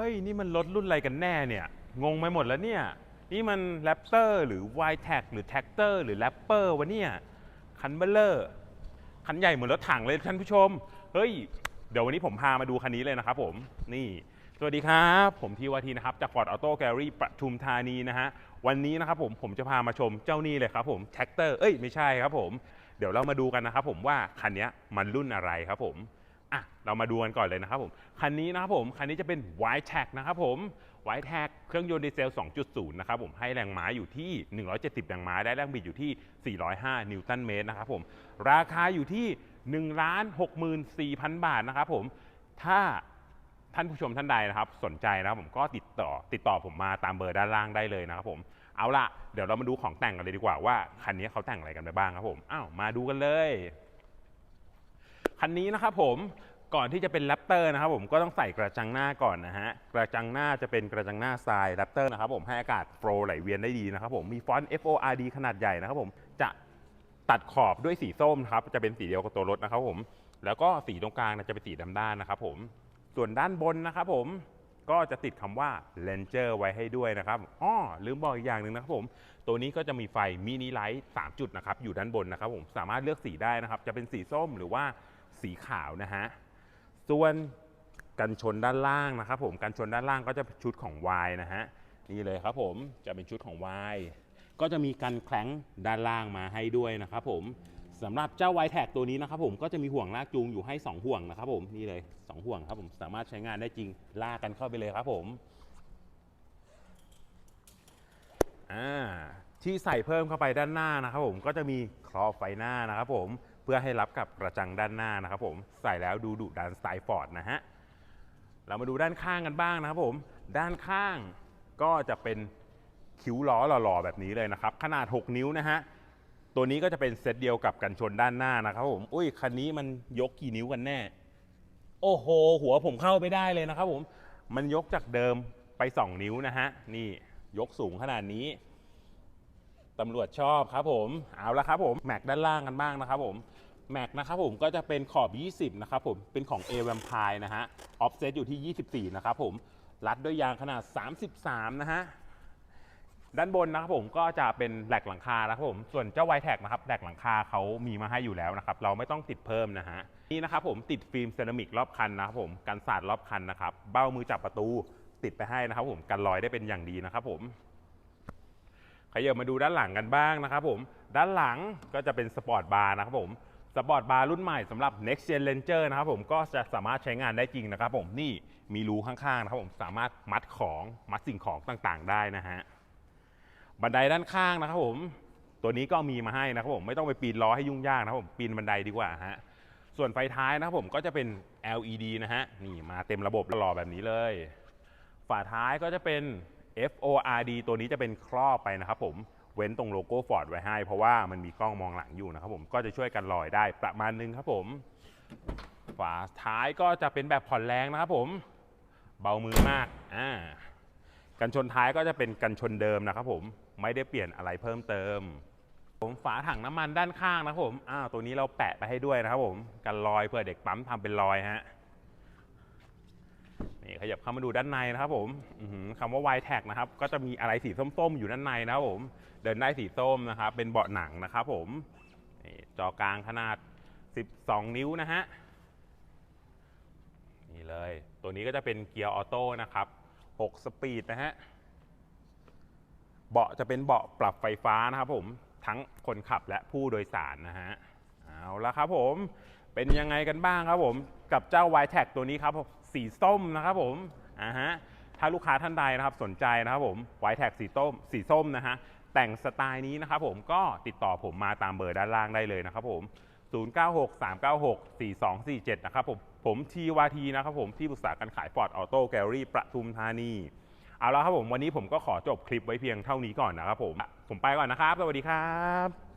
เฮ้ย นี่มันรถรุ่นอะไรกันแน่เนี่ย งงไปหมดแล้วเนี่ย นี่มันแรปเตอร์หรือ y t a g หรือแท็กเตอร์หรือแรปเปอร์วะเนี่ย คันเบลเลอร์ คันใหญ่เหมือนรถถังเลยท่านผู้ชม เฮ้ย เดี๋ยววันนี้ผมพามาดูคันนี้เลยนะครับผม นี่ สวัสดีครับ ผมทีวาทีนะครับ จาก Ford Auto Gallery ปทุมธานีนะฮะ วันนี้นะครับผม ผมจะพามาชมเจ้านี่เลยครับผม แท็กเตอร์ เอ้ย ไม่ใช่ครับผม เดี๋ยวเรามาดูกันนะครับผมว่าคันนี้มันรุ่นอะไรครับผม อะเรามาดูกันก่อนเลยนะครับผม คันนี้นะครับผม คันนี้จะเป็น y t a g นะครับผม y t a g เครื่องยนต์ดีเซล 2.0 นะครับผมให้แรงม้าอยู่ที่ 170 แรงม้า ได้แรงบิดอยู่ที่ 405 นิวตันเมตรนะครับผม ราคาอยู่ที่ 1 64,000 บาทนะครับผม ถ้าท่านผู้ชมท่านใดนะครับสนใจนะครับผมก็ติดต่อติดต่อผมมาตามเบอร์ด้านล่างได้เลยนะครับผม เอาล่ะ เดี๋ยวเรามาดูของแต่งกันเลยดีกว่าว่าคันนี้เขาแต่งอะไรกันไปบ้างครับผม อ้าว มาดูกันเลย คันนี้นะครับผมก่อนที่จะเป็นแรปเตอร์นะครับผมก็ต้องใส่กระจังหน้าก่อนนะฮะกระจังหน้าจะเป็นกระจังหน้าทรายแรปเตอร์นะครับผมให้อากาศโฟล์ไหลเวียนได้ดีนะครับผมมีฟอนต์ FORD ขนาดใหญ่นะครับผมจะตัดขอบด้วยสีส้มครับจะเป็นสีเดียวกับตัวรถนะครับผมแล้วก็สีตรงกลางจะเป็นสีดำด้านนะครับผมส่วนด้านบนนะครับผมก็จะติดคำว่า Ranger ไว้ให้ด้วยนะครับอ้อลืมบอกอีกอย่างหนึ่งนะครับผม ตัวนี้ก็จะมีไฟมินิไลท์3จุดนะครับอยู่ด้านบนนะครับผมสามารถเลือกสีได้นะครับ จะเป็นสีส้มหรือว่า สีขาวนะฮะ ส่วนกันชนด้านล่างนะครับผมกันชนด้านล่างก็จะเป็นชุดของ Y นะฮะนี่เลยครับผมจะเป็นชุดของ Y ก็จะมีกันแคล้งด้านล่างมาให้ด้วยนะครับผมสำหรับเจ้า y t a g ตัวนี้นะครับผมก็จะมีห่วงลากจูงอยู่ให้ 2 ห่วงนะครับผมนี่เลย 2 ห่วงครับผมสามารถใช้งานได้จริงลากกันเข้าไปเลยครับผมอ่าที่ใส่เพิ่มเข้าไปด้านหน้านะครับผมก็จะมีครอบไฟหน้านะครับผม พื่อให้รับกับกระจังด้านหน้านะครับผมใส่แล้วดูดุดันสไตล์ฟอร์ดนะฮะเรามาดูด้านข้างกันบ้างนะครับผมด้านข้างก็จะเป็นคิ้วล้อหล่อๆ แบบนี้เลยนะครับ ขนาด 6 นิ้วนะฮะตัวนี้ก็จะเป็นเซตเดียวกับกันชนด้านหน้านะครับผมอุ้ยคันนี้มันยกกี่นิ้วกันแน่ โอ้โห หัวผมเข้าไปได้เลยนะครับผมมันยกจากเดิมไป 2 นิ้วนะฮะนี่ยกสูงขนาดนี้ ตำรวจชอบครับผมเอาละครับผมแม็กด้านล่างกันบ้างนะครับผมแม็กนะครับผมก็จะเป็นขอบ 20 นะครับผมเป็นของ a v a m p i r e นะฮะออฟเซตอยู่ที่ 24 นะครับผมรัดด้วยยางขนาด 33 นะฮะด้านบนนะครับผมก็จะเป็นแหลกหลังคานะครับผมส่วนเจ้าไวแท็กนะครับแหลกหลังคาเขามีมาให้อยู่แล้วนะครับ เราไม่ต้องติดเพิ่มนะฮะนี่นะครับผมติดฟิล์มเซรามิกรอบคันนะครับผมกันสาดรอบคันนะครับ เบ้ามือจับประตูติดไปให้นะครับผมกันรอยได้เป็นอย่างดีนะครับผม ขยับมาดูด้านหลังกันบ้างนะครับผม ด้านหลังก็จะเป็นสปอร์ตบาร์นะครับผมสปอร์ตบาร์รุ่นใหม่สำหรับ Next Gen Ranger นะครับผมก็จะสามารถใช้งานได้จริงนะครับผมนี่มีรูข้างๆนะครับผมสามารถมัดของมัดสิ่งของต่างๆ ได้นะฮะบันไดด้านข้างนะครับผมตัวนี้ก็มีมาให้นะครับผมไม่ต้องไปปีนล้อให้ยุ่งยากนะครับผมปีนบันไดดีกว่าฮะส่วนไฟท้ายนะครับผมก็จะเป็น LED นะฮะนี่มาเต็มระบบหล่อแบบนี้เลย ฝาท้ายก็จะเป็น FORD ตัวนี้จะเป็นครอบไปนะครับผมเว้นตรงโลโก้ Ford ไว้ให้ เพราะว่ามันมีกล้องมองหลังอยู่นะครับผมก็จะช่วยกันลอยได้ประมาณนึงครับผม ฝาท้ายก็จะเป็นแบบผ่อนแรงนะครับผม เบามือมากอ่ากันชนท้ายก็จะเป็นกันชนเดิมนะครับผมไม่ได้เปลี่ยนอะไรเพิ่มเติม ผมฝาถังน้ำมันด้านข้างนะครับผมอ้าวตัวนี้เราแปะไปให้ด้วยนะครับผมกันรอยเผื่อเด็กปั๊มทำเป็นรอยฮะ นี่ขยับเข้ามาดูด้านในนะครับผมอื้อหือคำว่า y t a g นะครับก็จะมีอะไรสีส้มๆ อยู่ด้านในนะครับผม เดินได้สีส้มนะครับ เป็นเบาะหนังนะครับผมจอกลางขนาด 12 นิ้วนะฮะนี่เลย ตัวนี้ก็จะเป็นเกียร์ออโต้นะครับ 6 สปีดนะฮะเบาะจะเป็นเบาะปรับไฟฟ้านะครับผมทั้งคนขับและผู้โดยสารนะฮะเอาละครับผมเป็นยังไงกันบ้างครับผม กับเจ้า y t a g ตัวนี้ครับ สีส้มนะครับผมอ่าฮะถ้าลูกค้าท่านใดนะครับสนใจนะครับผม y t a g สีส้มสีส้มนะฮะแต่งสไตล์นี้นะครับผมก็ติดต่อผมมาตามเบอร์ด้านล่างได้เลยนะครับผม0963964247 นะครับผม ผมทีวาทีนะครับผมที่ปรึกษาการขาย Ford Auto Gallery ประทุมธานี เอาละครับผม วันนี้ผมก็ขอจบคลิปไว้เพียงเท่านี้ก่อนนะครับผม ผมไปก่อนนะครับ สวัสดีครับ